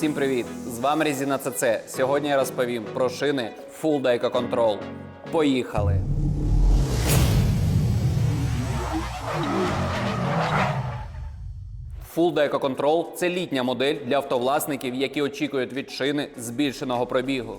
Всім привіт! З вами Резина ЦЦ. Сьогодні я розповім про шини Full Deco Control. Поїхали! Full Deco Control – це літня модель для автовласників, які очікують від шини збільшеного пробігу.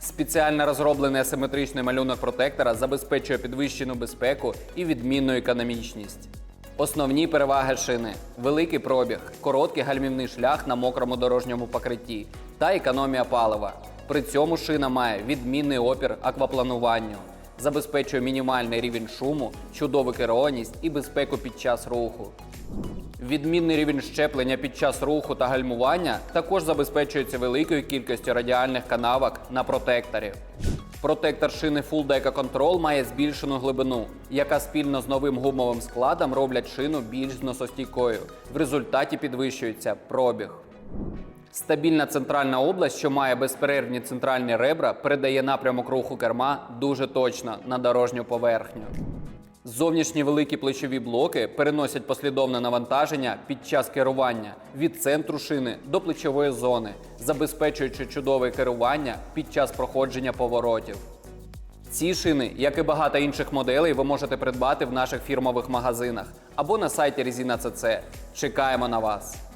Спеціально розроблений асиметричний малюнок протектора забезпечує підвищену безпеку і відмінну економічність. Основні переваги шини: великий пробіг, короткий гальмівний шлях на мокрому дорожньому покритті та економія палива. При цьому шина має відмінний опір акваплануванню, забезпечує мінімальний рівень шуму, чудову керованість і безпеку під час руху. Відмінний рівень щеплення під час руху та гальмування також забезпечується великою кількістю радіальних канавок на протекторі. Протектор шини Full Deco Control має збільшену глибину, яка спільно з новим гумовим складом роблять шину більш зносостійкою. В результаті підвищується пробіг. Стабільна центральна область, що має безперервні центральні ребра, передає напрямок руху керма дуже точно на дорожню поверхню. Зовнішні великі плечові блоки переносять послідовне навантаження під час керування від центру шини до плечової зони, забезпечуючи чудове керування під час проходження поворотів. Ці шини, як і багато інших моделей, ви можете придбати в наших фірмових магазинах або на сайті Резина ЦЦ. Чекаємо на вас!